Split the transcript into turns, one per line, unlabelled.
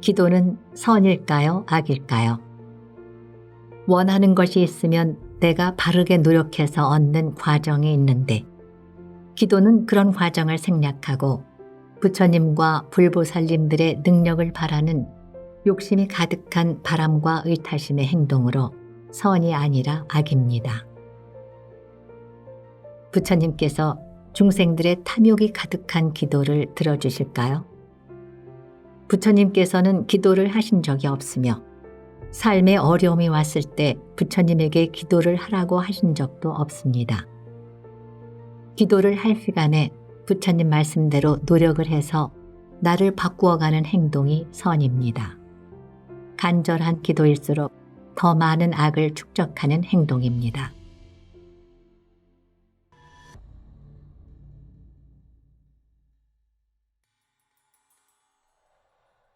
기도는 선일까요? 악일까요? 원하는 것이 있으면 내가 바르게 노력해서 얻는 과정이 있는데 기도는 그런 과정을 생략하고 부처님과 불보살님들의 능력을 바라는 욕심이 가득한 바람과 의타심의 행동으로 선이 아니라 악입니다. 부처님께서 중생들의 탐욕이 가득한 기도를 들어주실까요? 부처님께서는 기도를 하신 적이 없으며 삶에 어려움이 왔을 때 부처님에게 기도를 하라고 하신 적도 없습니다. 기도를 할 시간에 부처님 말씀대로 노력을 해서 나를 바꾸어가는 행동이 선입니다. 간절한 기도일수록 더 많은 악을 축적하는 행동입니다.